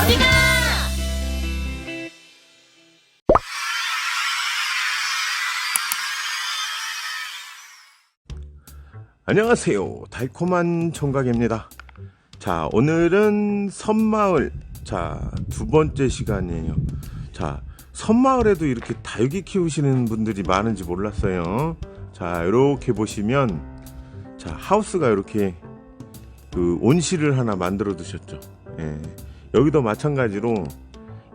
어디가? 안녕하세요. 달콤한 총각입니다. 자, 오늘은 섬마을. 자, 두 번째 시간이에요. 자, 섬마을에도 이렇게 다육이 키우시는 분들이 많은지 몰랐어요. 자, 이렇게 보시면, 자, 하우스가 이렇게 그 온실을 하나 만들어 두셨죠. 예. 여기도 마찬가지로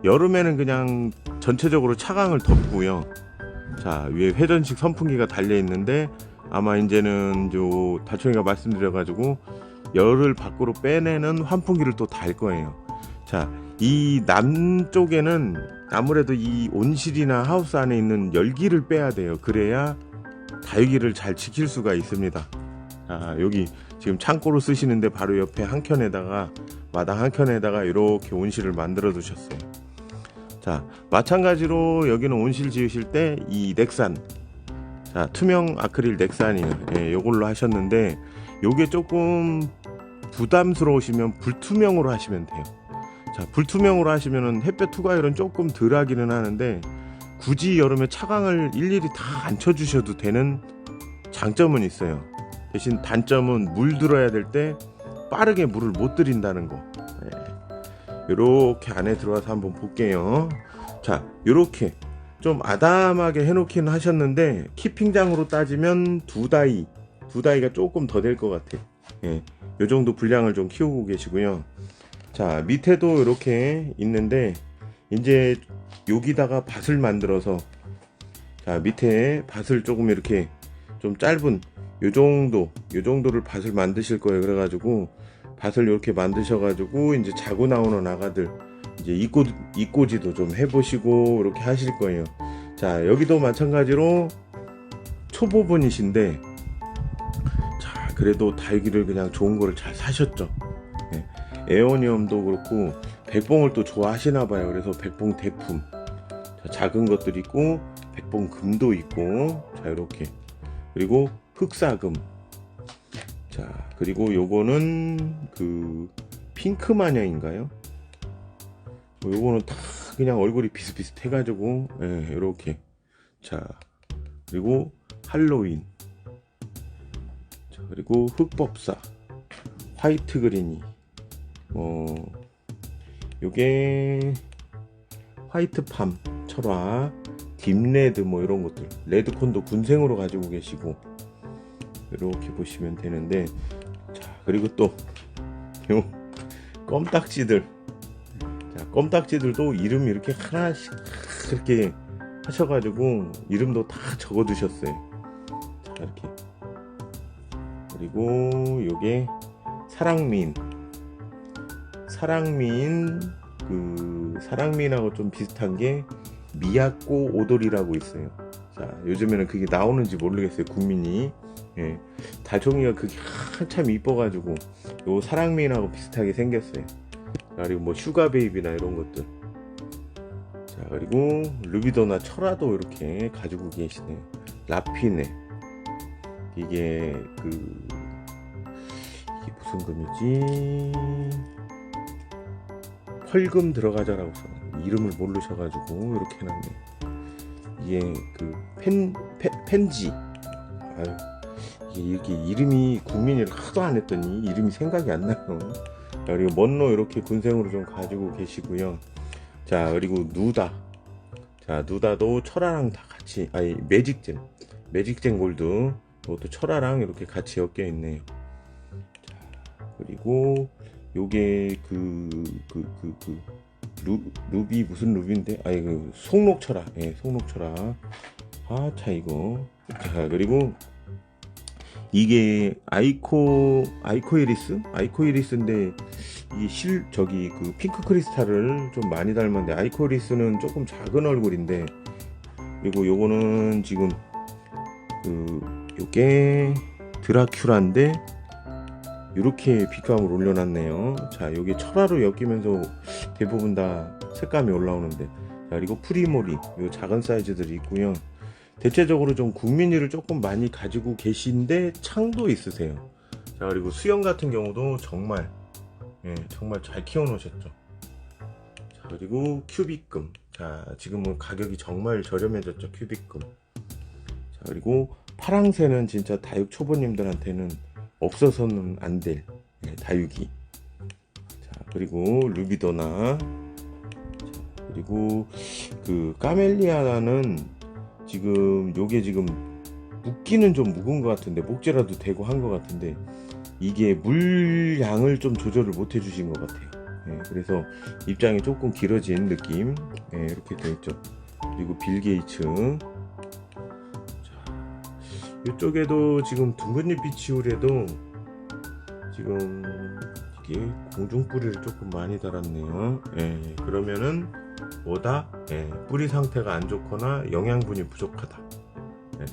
여름에는 그냥 전체적으로 차광을 덮고요. 자, 위에 회전식 선풍기가 달려 있는데 아마 이제는 요 다총이가 말씀드려가지고 열을 밖으로 빼내는 환풍기를 또 달 거예요. 자, 이 남쪽에는 아무래도 이 온실이나 하우스 안에 있는 열기를 빼야 돼요. 그래야 다육이를 잘 지킬 수가 있습니다. 자, 여기 지금 창고로 쓰시는데 바로 옆에 한 켠에다가 마당 한 켠에다가 이렇게 온실을 만들어 두셨어요. 자, 마찬가지로 여기는 온실 지으실 때 이 넥산 자, 투명 아크릴 넥산이에요. 예, 요걸로 하셨는데 요게 조금 부담스러우시면 불투명으로 하시면 돼요. 자, 불투명으로 하시면은 햇볕 투과율은 조금 덜 하기는 하는데 굳이 여름에 차광을 일일이 다 안 쳐주셔도 되는 장점은 있어요. 대신 단점은 물 들어야 될 때 빠르게 물을 못 들인다는 거. 예. 요렇게 안에 들어와서 한번 볼게요. 자, 요렇게 좀 아담하게 해놓긴 하셨는데 키핑장으로 따지면 두 다이 두 다이가 조금 더 될 것 같아. 예, 요 정도 분량을 좀 키우고 계시고요. 자 밑에도 이렇게 있는데 이제 여기다가 밭을 만들어서 자 밑에 밭을 조금 이렇게 좀 짧은 요 정도 요 정도를 밭을 만드실 거예요. 그래가지고 밭을 이렇게 만드셔가지고 이제 자고 나오는 아가들 이제 이꼬, 이꼬지도 좀 해보시고 이렇게 하실 거예요. 자, 여기도 마찬가지로 초보분이신데, 자, 그래도 다육이를 그냥 좋은 거를 잘 사셨죠. 예, 에어니엄도 그렇고, 백봉을 또 좋아하시나 봐요. 그래서 백봉 대품. 자, 작은 것들 있고, 백봉 금도 있고, 자, 이렇게. 그리고 흑사금. 자, 그리고 요거는 그, 핑크 마녀인가요? 뭐 요거는 다 그냥 얼굴이 비슷비슷해가지고 예, 이렇게. 자 그리고 할로윈. 자 그리고 흑법사. 화이트 그린이. 뭐 요게 화이트 팜 철화 딥레드 뭐 이런 것들. 레드콘도 군생으로 가지고 계시고 이렇게 보시면 되는데 자 그리고 또 요 껌딱지들 자, 껌딱지들도 이름 이렇게 하나씩 이렇게 하셔가지고 이름도 다 적어두셨어요. 자, 이렇게. 그리고 요게 사랑민. 사랑민, 그, 사랑민하고 좀 비슷한 게 미야꼬 오돌이라고 있어요. 자, 요즘에는 그게 나오는지 모르겠어요, 국민이. 예. 달종이가 그게 한참 이뻐가지고, 요 사랑민하고 비슷하게 생겼어요. 자, 그리고 뭐 슈가 베이비나 이런 것들. 자, 그리고 루비도나 철화도 이렇게 가지고 계시네요. 라피네. 이게 그 이게 무슨 금이지? 펄금 들어가자라고 써. 이름을 모르셔가지고 이렇게 해놨네. 이게 그 펜, 펜 펜지. 아유, 이게 이름이 국민이를 하도 안 했더니 이름이 생각이 안 나요. 자, 그리고 먼로 이렇게 군생으로 좀 가지고 계시고요. 자, 그리고 누다. 자, 누다도 철화랑 다 같이, 아니, 매직잼. 매직잼 골드. 이것도 철화랑 이렇게 같이 엮여 있네요. 자, 그리고 요게 그, 그, 그, 그, 루, 루비, 무슨 루비인데? 아니, 그, 송록철화. 예, 송록철화. 아, 차, 이거. 자, 그리고 이게 아이코 아이코이리스 아이코이리스인데 이게 실 저기 그 핑크 크리스탈을 좀 많이 닮았는데 아이코이리스는 조금 작은 얼굴인데 그리고 요거는 지금 그 요게 드라큘라인데 이렇게 빛감을 올려놨네요. 자, 요게 철화로 엮이면서 대부분 다 색감이 올라오는데 자, 그리고 프리모리 요 작은 사이즈들이 있고요. 대체적으로 좀 국민이를 조금 많이 가지고 계신데 창도 있으세요. 자 그리고 수영 같은 경우도 정말 예, 정말 잘 키워 놓으셨죠. 자, 그리고 큐빅금. 자, 지금은 가격이 정말 저렴해졌죠, 큐빅금. 자, 그리고 파랑새는 진짜 다육 초보님들한테는 없어서는 안 될 다육이. 자, 그리고 루비도나. 자, 그리고 그 까멜리아는 지금 요게 지금 묶기는 좀 묵은 것 같은데 목재라도 되고 한 것 같은데 이게 물량을 좀 조절을 못 해주신 것 같아요. 예, 그래서 입장이 조금 길어진 느낌 예, 이렇게 되어 있죠. 그리고 빌 게이츠 자, 이쪽에도 지금 둥근잎이 치우래도 지금 이게 공중 뿌리를 조금 많이 달았네요. 예, 그러면은 뭐다? 예, 뿌리 상태가 안 좋거나 영양분이 부족하다. 예.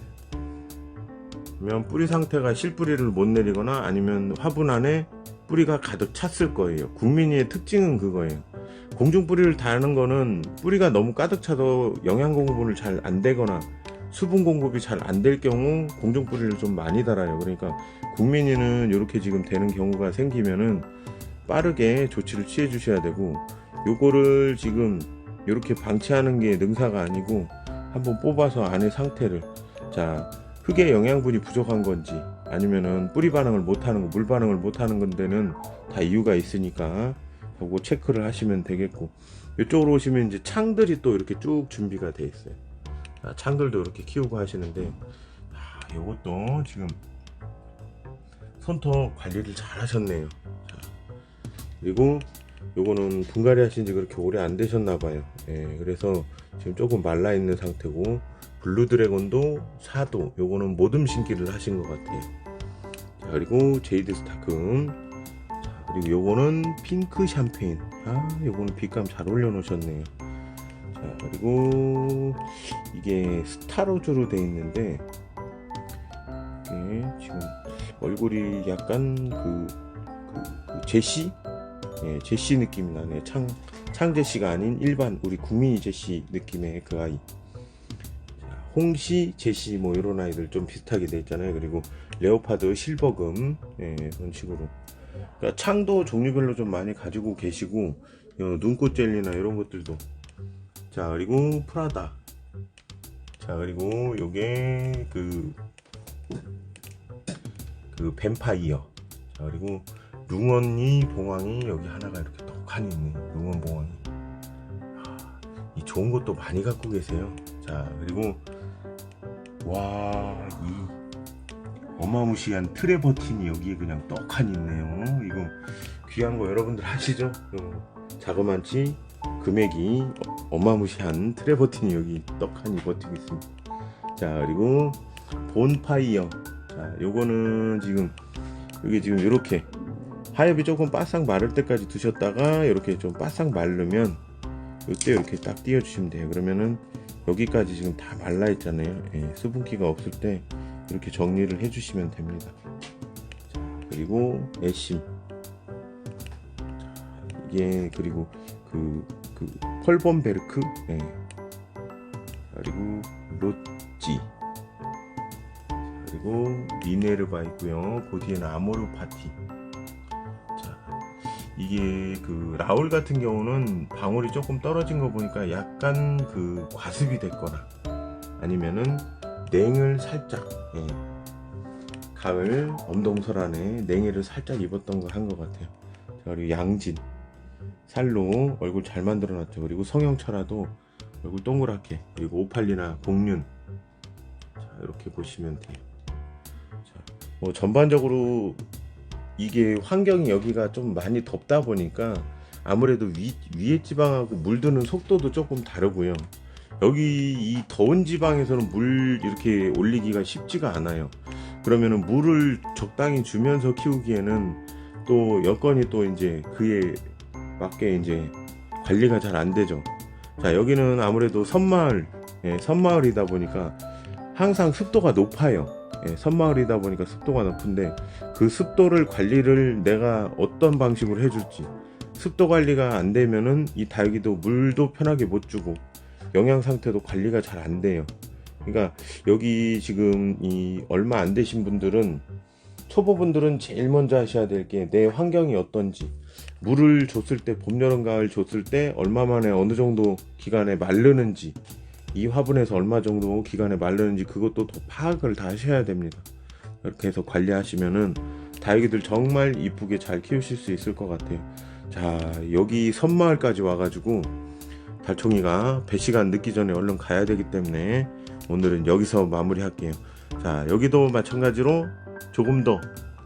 그러면 뿌리 상태가 실뿌리를 못 내리거나 아니면 화분 안에 뿌리가 가득 찼을 거예요. 국민이의 특징은 그거예요. 공중 뿌리를 다는 거는 뿌리가 너무 가득 차도 영양 공급을 잘 안 되거나 수분 공급이 잘 안 될 경우 공중 뿌리를 좀 많이 달아요. 그러니까 국민이는 이렇게 지금 되는 경우가 생기면은 빠르게 조치를 취해 주셔야 되고 요거를 지금 이렇게 방치하는 게 능사가 아니고 한번 뽑아서 안의 상태를 자 흙의 영양분이 부족한 건지 아니면은 뿌리 반응을 못하는 거, 물 반응을 못하는 건데는 다 이유가 있으니까 보고 체크를 하시면 되겠고 이쪽으로 오시면 이제 창들이 또 이렇게 쭉 준비가 돼 있어요. 아, 창들도 이렇게 키우고 하시는데 아, 요것도 지금 손톱 관리를 잘 하셨네요. 자, 그리고 요거는 분갈이 하신 지 그렇게 오래 안 되셨나 봐요. 예, 그래서 지금 조금 말라 있는 상태고 블루 드래곤도 4도 요거는 모듬 신기를 하신 것 같아요. 자, 그리고 제이드 스타금 자, 그리고 요거는 핑크 샴페인 아 요거는 빛감 잘 올려 놓으셨네요. 자 그리고 이게 스타로즈로 돼 있는데 이게 지금 얼굴이 약간 그, 그, 그 제시 예, 제시 느낌이 나네요. 창, 창 제시가 아닌 일반 우리 국민이 제시 느낌의 그 아이. 자, 홍시, 제시 뭐 이런 아이들 좀 비슷하게 돼 있잖아요. 그리고 레오파드, 실버금 예, 그런 식으로. 그러니까 창도 종류별로 좀 많이 가지고 계시고 어, 눈꽃 젤리나 이런 것들도. 자 그리고 프라다. 자 그리고 요게 그, 그 뱀파이어. 자 그리고 룽언니 봉황이 여기 하나가 이렇게 떡하니 있네 룽언 봉황이. 아, 이 좋은 것도 많이 갖고 계세요. 자 그리고 와 이 어마무시한 트레버틴이 여기에 그냥 떡하니 있네요. 이거 귀한 거 여러분들 아시죠? 어, 자그만치 금액이 어- 어마무시한 트레버틴이 여기 떡하니 버티고 있습니다. 자 그리고 본파이어. 자 요거는 지금 여기 지금 이렇게 하엽이 조금 바싹 마를 때까지 두셨다가 이렇게 좀 바싹 마르면 이때 이렇게 딱 띄워주시면 돼요. 그러면은 여기까지 지금 다 말라 있잖아요. 예, 수분기가 없을 때 이렇게 정리를 해주시면 됩니다. 자, 그리고 애심. 자, 이게 그리고 그, 그 펄범베르크. 예. 그리고 로찌. 그리고 미네르바 있고요. 그 뒤에는 아모르 파티. 자, 이게 그 라울 같은 경우는 방울이 조금 떨어진 거 보니까 약간 그 과습이 됐거나 아니면은 냉을 살짝 예, 가을 엄동설 안에 냉해를 살짝 입었던 걸한것 같아요. 자, 그리고 양진 살로 얼굴 잘 만들어 놨죠. 그리고 성형철화도 얼굴 동그랗게 그리고 오팔리나 공륜 자, 이렇게 보시면 돼요. 자, 뭐 전반적으로 이게 환경이 여기가 좀 많이 덥다 보니까 아무래도 위, 위에 지방하고 물드는 속도도 조금 다르고요. 여기 이 더운 지방에서는 물 이렇게 올리기가 쉽지가 않아요. 그러면은 물을 적당히 주면서 키우기에는 또 여건이 또 이제 그에 맞게 이제 관리가 잘 안 되죠. 자, 여기는 아무래도 섬마을, 예, 섬마을이다 보니까 항상 습도가 높아요. 예, 섬마을이다 보니까 습도가 높은데 그 습도를 관리를 내가 어떤 방식으로 해줄지 습도 관리가 안 되면은 이 다육이도 물도 편하게 못 주고 영양 상태도 관리가 잘 안 돼요. 그러니까 여기 지금 이 얼마 안 되신 분들은 초보분들은 제일 먼저 하셔야 될 게 내 환경이 어떤지 물을 줬을 때 봄, 여름, 가을 줬을 때 얼마 만에 어느 정도 기간에 마르는지 이 화분에서 얼마 정도 기간에 마르는지 그것도 더 파악을 다 하셔야 됩니다. 이렇게 해서 관리하시면은 다육이들 정말 이쁘게 잘 키우실 수 있을 것 같아요. 자 여기 섬마을까지 와가지고 달총이가 배 시간 늦기 전에 얼른 가야 되기 때문에 오늘은 여기서 마무리할게요. 자 여기도 마찬가지로 조금 더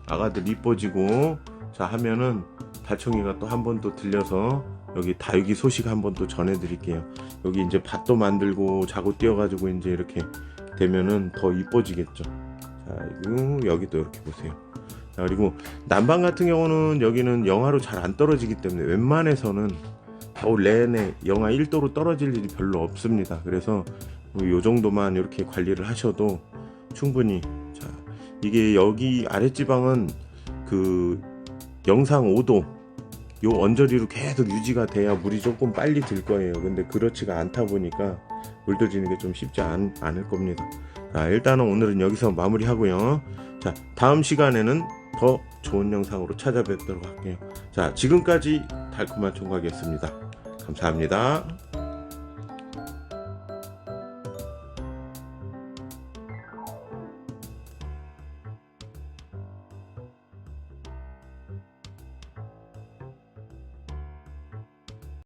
아가들 이뻐지고 자 하면은 달총이가 또 한 번 또 들려서 여기 다육이 소식 한 번 또 전해드릴게요. 여기 이제 밭도 만들고 자고 뛰어가지고 이제 이렇게 되면은 더 이뻐지겠죠. 자 여기도 이렇게 보세요. 자, 그리고 난방 같은 경우는 여기는 영하로 잘 안 떨어지기 때문에 웬만해서는 겨울 내내 영하 1도로 떨어질 일이 별로 없습니다. 그래서 요 정도만 이렇게 관리를 하셔도 충분히 자 이게 여기 아랫지방은 그 영상 5도 요 언저리로 계속 유지가 돼야 물이 조금 빨리 들 거예요. 근데 그렇지가 않다 보니까 물 들지는 게 좀 쉽지 않, 않을 겁니다. 자, 일단은 오늘은 여기서 마무리 하고요. 자, 다음 시간에는 더 좋은 영상으로 찾아뵙도록 할게요. 자, 지금까지 달콤한 총각이었습니다. 감사합니다.